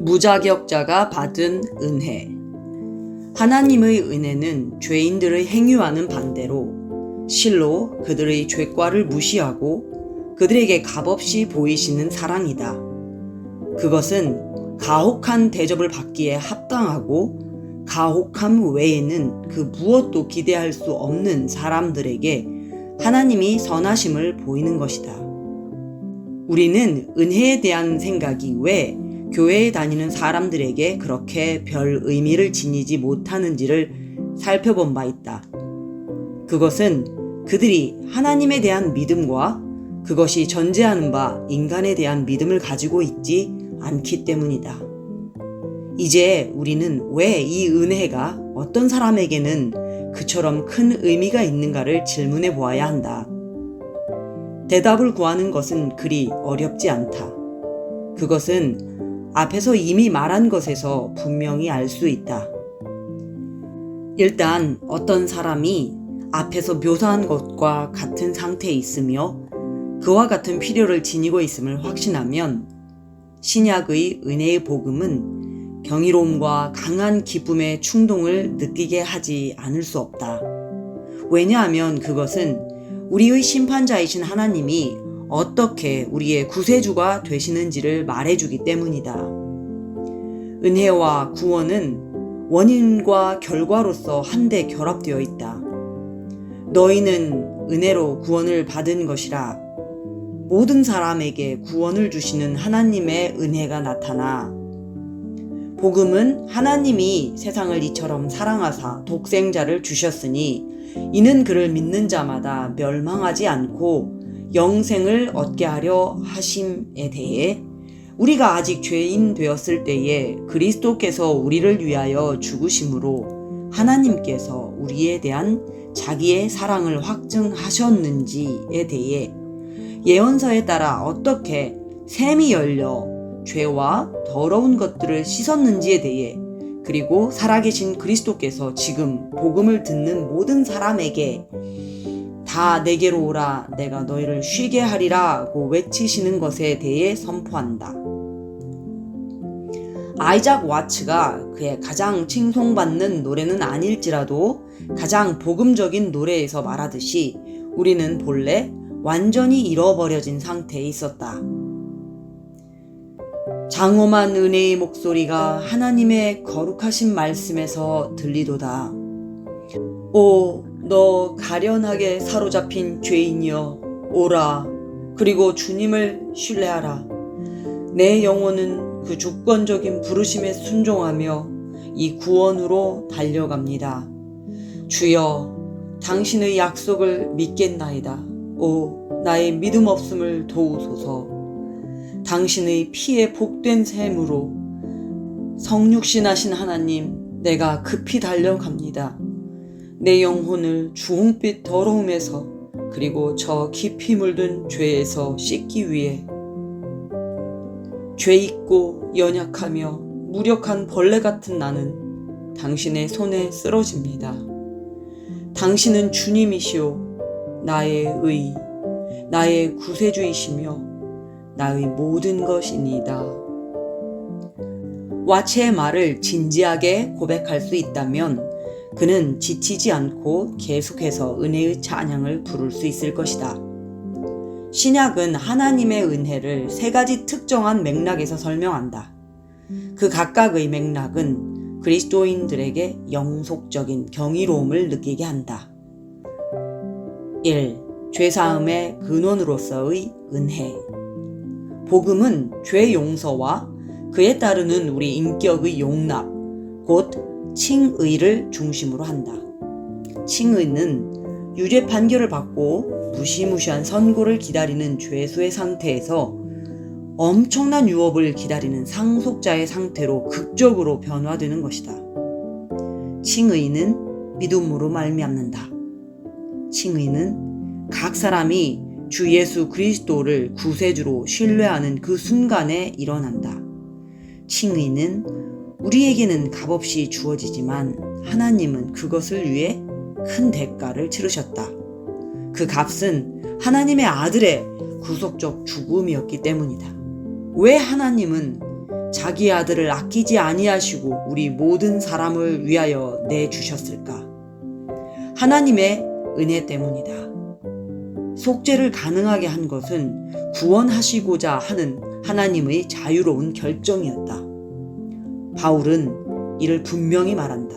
무자격자가 받은 은혜. 하나님의 은혜는 죄인들의 행위와는 반대로 실로 그들의 죄과를 무시하고 그들에게 값없이 보이시는 사랑이다. 그것은 가혹한 대접을 받기에 합당하고 가혹함 외에는 그 무엇도 기대할 수 없는 사람들에게 하나님이 선하심을 보이는 것이다. 우리는 은혜에 대한 생각이 왜 교회에 다니는 사람들에게 그렇게 별 의미를 지니지 못하는지를 살펴본 바 있다. 그것은 그들이 하나님에 대한 믿음과 그것이 전제하는 바 인간에 대한 믿음을 가지고 있지 않기 때문이다. 이제 우리는 왜 이 은혜가 어떤 사람에게는 그처럼 큰 의미가 있는가를 질문해 보아야 한다. 대답을 구하는 것은 그리 어렵지 않다. 그것은 앞에서 이미 말한 것에서 분명히 알 수 있다. 일단 어떤 사람이 앞에서 묘사한 것과 같은 상태에 있으며 그와 같은 필요를 지니고 있음을 확신하면 신약의 은혜의 복음은 경이로움과 강한 기쁨의 충동을 느끼게 하지 않을 수 없다. 왜냐하면 그것은 우리의 심판자이신 하나님이 어떻게 우리의 구세주가 되시는지를 말해주기 때문이다. 은혜와 구원은 원인과 결과로서 한데 결합되어 있다. 너희는 은혜로 구원을 받은 것이라 모든 사람에게 구원을 주시는 하나님의 은혜가 나타나 복음은 하나님이 세상을 이처럼 사랑하사 독생자를 주셨으니 이는 그를 믿는 자마다 멸망하지 않고 영생을 얻게 하려 하심에 대해 우리가 아직 죄인 되었을 때에 그리스도께서 우리를 위하여 죽으심으로 하나님께서 우리에 대한 자기의 사랑을 확증하셨는지에 대해 예언서에 따라 어떻게 샘이 열려 죄와 더러운 것들을 씻었는지에 대해 그리고 살아계신 그리스도께서 지금 복음을 듣는 모든 사람에게 다 내게로 오라 내가 너희를 쉬게 하리라고 외치시는 것에 대해 선포한다. 아이작 와츠가 그의 가장 칭송받는 노래는 아닐지라도 가장 복음적인 노래에서 말하듯이 우리는 본래 완전히 잃어버려진 상태에 있었다. 장엄한 은혜의 목소리가 하나님의 거룩하신 말씀에서 들리도다. 오, 너 가련하게 사로잡힌 죄인이여, 오라. 그리고 주님을 신뢰하라. 내 영혼은 그 주권적인 부르심에 순종하며 이 구원으로 달려갑니다. 주여, 당신의 약속을 믿겠나이다. 오, 나의 믿음 없음을 도우소서. 당신의 피에 복된 샘으로 성육신하신 하나님, 내가 급히 달려갑니다. 내 영혼을 주홍빛 더러움에서 그리고 저 깊이 물든 죄에서 씻기 위해 죄 있고 연약하며 무력한 벌레 같은 나는 당신의 손에 쓰러집니다. 당신은 주님이시오, 나의 의, 나의 구세주이시며 나의 모든 것이니다. 와체의 말을 진지하게 고백할 수 있다면 그는 지치지 않고 계속해서 은혜의 찬양을 부를 수 있을 것이다. 신약은 하나님의 은혜를 세 가지 특정한 맥락에서 설명한다. 그 각각의 맥락은 그리스도인들에게 영속적인 경이로움을 느끼게 한다. 1. 죄사함의 근원으로서의 은혜. 복음은 죄 용서와 그에 따르는 우리 인격의 용납, 곧 칭의를 중심으로 한다. 칭의는 유죄 판결을 받고 무시무시한 선고를 기다리는 죄수의 상태에서 엄청난 유업을 기다리는 상속자의 상태로 극적으로 변화되는 것이다. 칭의는 믿음으로 말미암는다. 칭의는 각 사람이 주 예수 그리스도를 구세주로 신뢰하는 그 순간에 일어난다. 칭의는 우리에게는 값없이 주어지지만 하나님은 그것을 위해 큰 대가를 치르셨다. 그 값은 하나님의 아들의 구속적 죽음이었기 때문이다. 왜 하나님은 자기 아들을 아끼지 아니하시고 우리 모든 사람을 위하여 내 주셨을까? 하나님의 은혜 때문이다. 속죄를 가능하게 한 것은 구원하시고자 하는 하나님의 자유로운 결정이었다. 바울은 이를 분명히 말한다.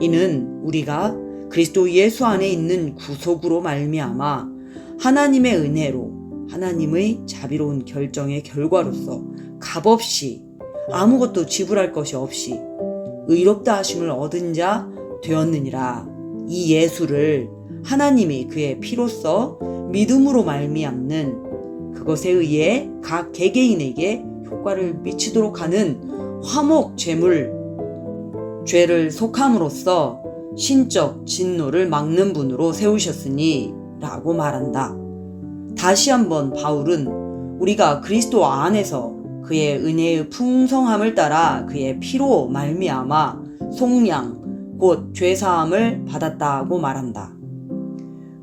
이는 우리가 그리스도 예수 안에 있는 구속으로 말미암아 하나님의 은혜로 하나님의 자비로운 결정의 결과로서 값없이 아무것도 지불할 것이 없이 의롭다 하심을 얻은 자 되었느니라. 이 예수를 하나님이 그의 피로써 믿음으로 말미암는 그것에 의해 각 개개인에게 효과를 미치도록 하는 화목 제물 죄를 속함으로써 신적 진노를 막는 분으로 세우셨으니 라고 말한다. 다시 한번 바울은 우리가 그리스도 안에서 그의 은혜의 풍성함을 따라 그의 피로 말미암아 속량 곧 죄사함을 받았다고 말한다.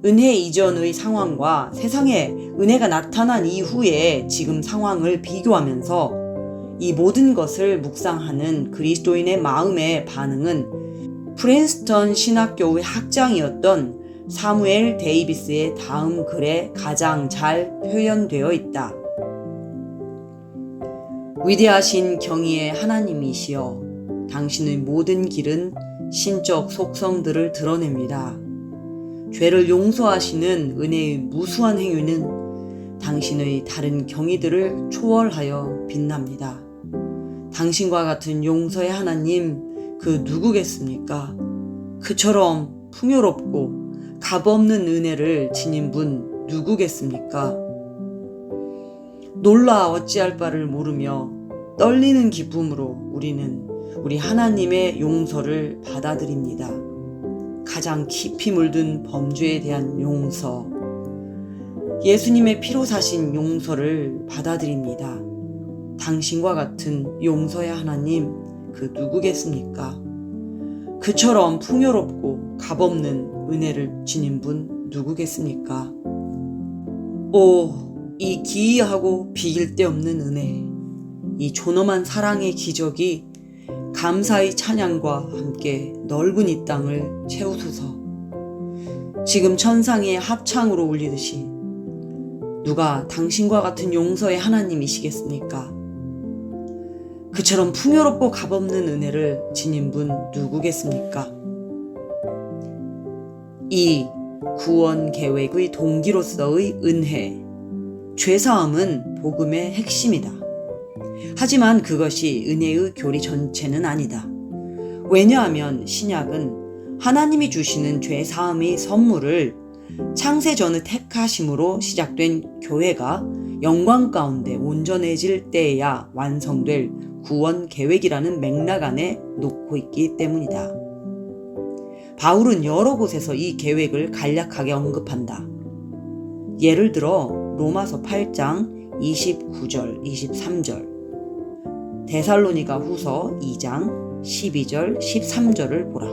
은혜 이전의 상황과 세상에 은혜가 나타난 이후의 지금 상황을 비교하면서 이 모든 것을 묵상하는 그리스도인의 마음의 반응은 프린스턴 신학교의 학장이었던 사무엘 데이비스의 다음 글에 가장 잘 표현되어 있다. 위대하신 경의의 하나님이시여, 당신의 모든 길은 신적 속성들을 드러냅니다. 죄를 용서하시는 은혜의 무수한 행위는 당신의 다른 경의들을 초월하여 빛납니다. 당신과 같은 용서의 하나님, 그 누구겠습니까? 그처럼 풍요롭고 값없는 은혜를 지닌 분 누구겠습니까? 놀라 어찌할 바를 모르며 떨리는 기쁨으로 우리는 우리 하나님의 용서를 받아들입니다. 가장 깊이 물든 범죄에 대한 용서, 예수님의 피로 사신 용서를 받아들입니다. 당신과 같은 용서의 하나님, 그 누구겠습니까? 그처럼 풍요롭고 값없는 은혜를 지닌 분 누구겠습니까? 오, 이 기이하고 비길 데 없는 은혜, 이 존엄한 사랑의 기적이 감사의 찬양과 함께 넓은 이 땅을 채우소서. 지금 천상의 합창으로 울리듯이 누가 당신과 같은 용서의 하나님이시겠습니까? 그처럼 풍요롭고 값없는 은혜를 지닌 분 누구겠습니까? 이 구원 계획의 동기로서의 은혜, 죄사함은 복음의 핵심이다. 하지만 그것이 은혜의 교리 전체는 아니다. 왜냐하면 신약은 하나님이 주시는 죄사함의 선물을 창세 전의 택하심으로 시작된 교회가 영광 가운데 온전해질 때에야 완성될 구원 계획이라는 맥락 안에 놓고 있기 때문이다. 바울은 여러 곳에서 이 계획을 간략하게 언급한다. 예를 들어 로마서 8장 29절, 23절, 데살로니가 후서 2장 12절, 13절을 보라.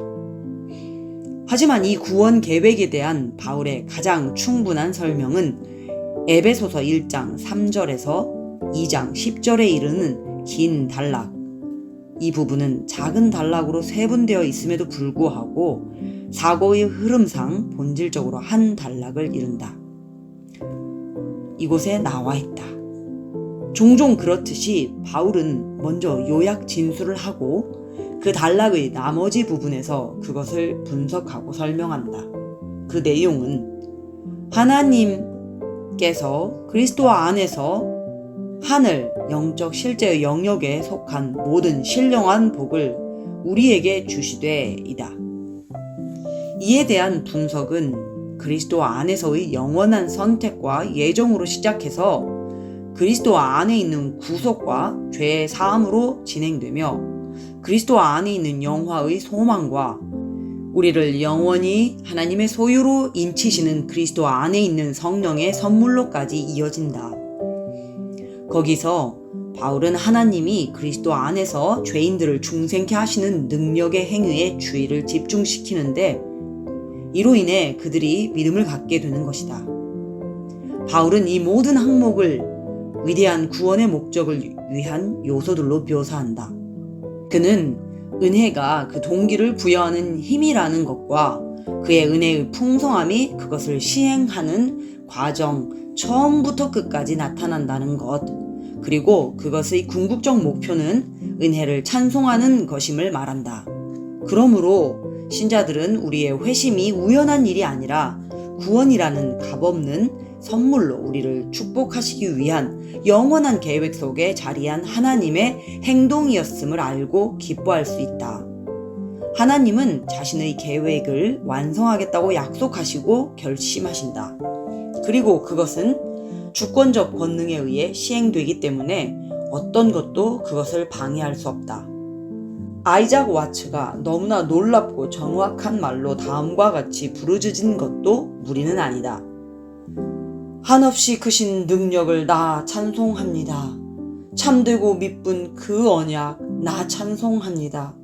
하지만 이 구원 계획에 대한 바울의 가장 충분한 설명은 에베소서 1장 3절에서 2장 10절에 이르는 긴 단락. 이 부분은 작은 단락으로 세분되어 있음에도 불구하고 사고의 흐름상 본질적으로 한 단락을 이룬다. 이곳에 나와 있다. 종종 그렇듯이 바울은 먼저 요약 진술을 하고 그 단락의 나머지 부분에서 그것을 분석하고 설명한다. 그 내용은 하나님께서 그리스도 안에서 하늘 영적 실제의 영역에 속한 모든 신령한 복을 우리에게 주시되이다. 이에 대한 분석은 그리스도 안에서의 영원한 선택과 예정으로 시작해서 그리스도 안에 있는 구속과 죄의 사함으로 진행되며 그리스도 안에 있는 영화의 소망과 우리를 영원히 하나님의 소유로 인치시는 그리스도 안에 있는 성령의 선물로까지 이어진다. 거기서 바울은 하나님이 그리스도 안에서 죄인들을 중생케 하시는 능력의 행위에 주의를 집중시키는데 이로 인해 그들이 믿음을 갖게 되는 것이다. 바울은 이 모든 항목을 위대한 구원의 목적을 위한 요소들로 묘사한다. 그는 은혜가 그 동기를 부여하는 힘이라는 것과 그의 은혜의 풍성함이 그것을 시행하는 과정 처음부터 끝까지 나타난다는 것, 그리고 그것의 궁극적 목표는 은혜를 찬송하는 것임을 말한다. 그러므로 신자들은 우리의 회심이 우연한 일이 아니라 구원이라는 값없는 선물로 우리를 축복하시기 위한 영원한 계획 속에 자리한 하나님의 행동이었음을 알고 기뻐할 수 있다. 하나님은 자신의 계획을 완성하겠다고 약속하시고 결심하신다. 그리고 그것은 주권적 권능에 의해 시행되기 때문에 어떤 것도 그것을 방해할 수 없다. 아이작 와츠가 너무나 놀랍고 정확한 말로 다음과 같이 부르짖은 것도 무리는 아니다. 한없이 크신 능력을 나 찬송합니다. 참되고 미쁜 그 언약 나 찬송합니다.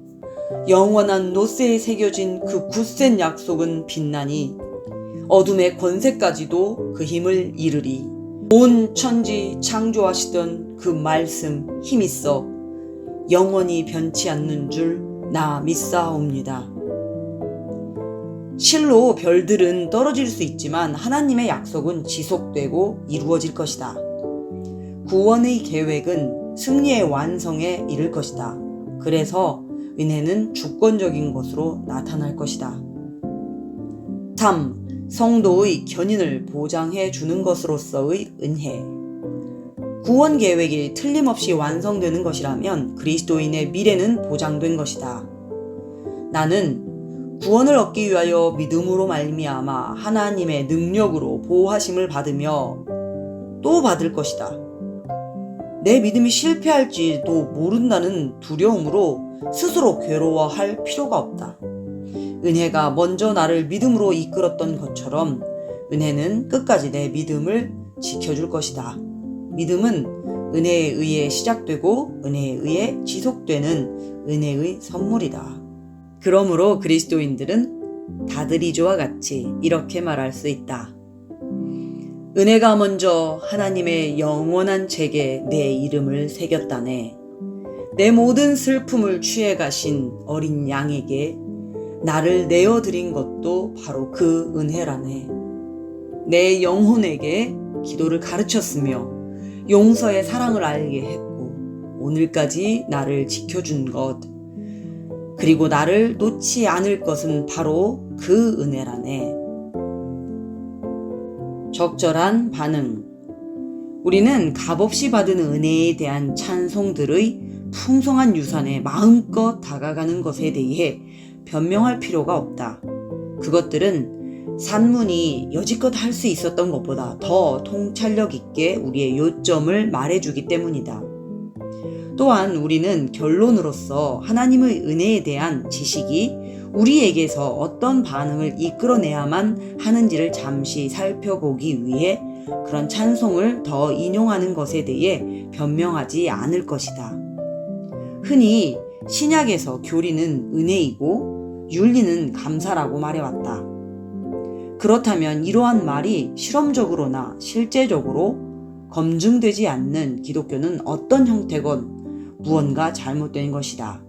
영원한 노세에 새겨진 그 굳센 약속은 빛나니 어둠의 권세까지도 그 힘을 이르리. 온 천지 창조하시던 그 말씀 힘있어 영원히 변치 않는 줄 나 믿사옵니다. 실로 별들은 떨어질 수 있지만 하나님의 약속은 지속되고 이루어질 것이다. 구원의 계획은 승리의 완성에 이를 것이다. 그래서 은혜는 주권적인 것으로 나타날 것이다. 3. 성도의 견인을 보장해 주는 것으로서의 은혜. 구원 계획이 틀림없이 완성되는 것이라면 그리스도인의 미래는 보장된 것이다. 나는 구원을 얻기 위하여 믿음으로 말미암아 하나님의 능력으로 보호하심을 받으며 또 받을 것이다. 내 믿음이 실패할지도 모른다는 두려움으로 스스로 괴로워할 필요가 없다. 은혜가 먼저 나를 믿음으로 이끌었던 것처럼 은혜는 끝까지 내 믿음을 지켜줄 것이다. 믿음은 은혜에 의해 시작되고 은혜에 의해 지속되는 은혜의 선물이다. 그러므로 그리스도인들은 다들이조와 같이 이렇게 말할 수 있다. 은혜가 먼저 하나님의 영원한 책에 내 이름을 새겼다네. 내 모든 슬픔을 취해 가신 어린 양에게 나를 내어드린 것도 바로 그 은혜라네. 내 영혼에게 기도를 가르쳤으며 용서의 사랑을 알게 했고 오늘까지 나를 지켜준 것 그리고 나를 놓지 않을 것은 바로 그 은혜라네. 적절한 반응. 우리는 값없이 받은 은혜에 대한 찬송들의 풍성한 유산에 마음껏 다가가는 것에 대해 변명할 필요가 없다. 그것들은 산문이 여지껏 할 수 있었던 것보다 더 통찰력 있게 우리의 요점을 말해주기 때문이다. 또한 우리는 결론으로서 하나님의 은혜에 대한 지식이 우리에게서 어떤 반응을 이끌어내야만 하는지를 잠시 살펴보기 위해 그런 찬송을 더 인용하는 것에 대해 변명하지 않을 것이다. 흔히 신약에서 교리는 은혜이고 윤리는 감사라고 말해왔다. 그렇다면 이러한 말이 실험적으로나 실제적으로 검증되지 않는 기독교는 어떤 형태건 무언가 잘못된 것이다.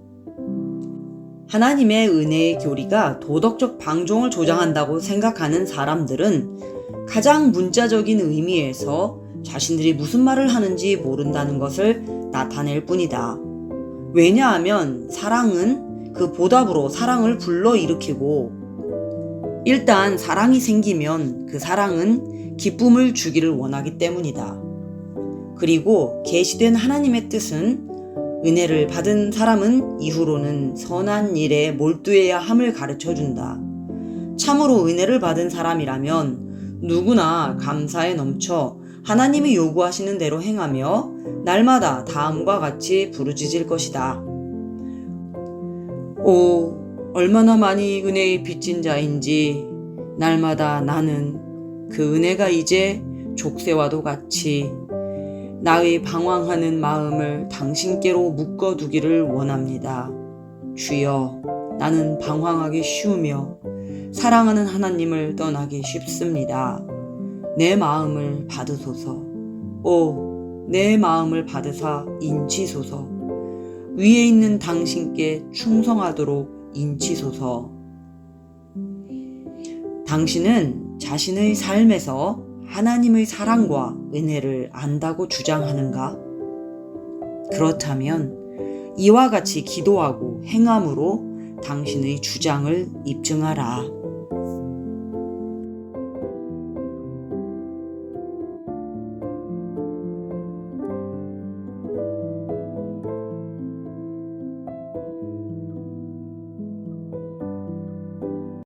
하나님의 은혜의 교리가 도덕적 방종을 조장한다고 생각하는 사람들은 가장 문자적인 의미에서 자신들이 무슨 말을 하는지 모른다는 것을 나타낼 뿐이다. 왜냐하면 사랑은 그 보답으로 사랑을 불러일으키고 일단 사랑이 생기면 그 사랑은 기쁨을 주기를 원하기 때문이다. 그리고 계시된 하나님의 뜻은 은혜를 받은 사람은 이후로는 선한 일에 몰두해야 함을 가르쳐 준다. 참으로 은혜를 받은 사람이라면 누구나 감사에 넘쳐 하나님이 요구하시는 대로 행하며 날마다 다음과 같이 부르짖을 것이다. 오, 얼마나 많이 은혜의 빚진 자인지 날마다 나는 그 은혜가 이제 족쇄와도 같이 나의 방황하는 마음을 당신께로 묶어두기를 원합니다. 주여, 나는 방황하기 쉬우며 사랑하는 하나님을 떠나기 쉽습니다. 내 마음을 받으소서. 오, 내 마음을 받으사 인치소서. 위에 있는 당신께 충성하도록 인치소서. 당신은 자신의 삶에서 하나님의 사랑과 은혜를 안다고 주장하는가? 그렇다면 이와 같이 기도하고 행함으로 당신의 주장을 입증하라.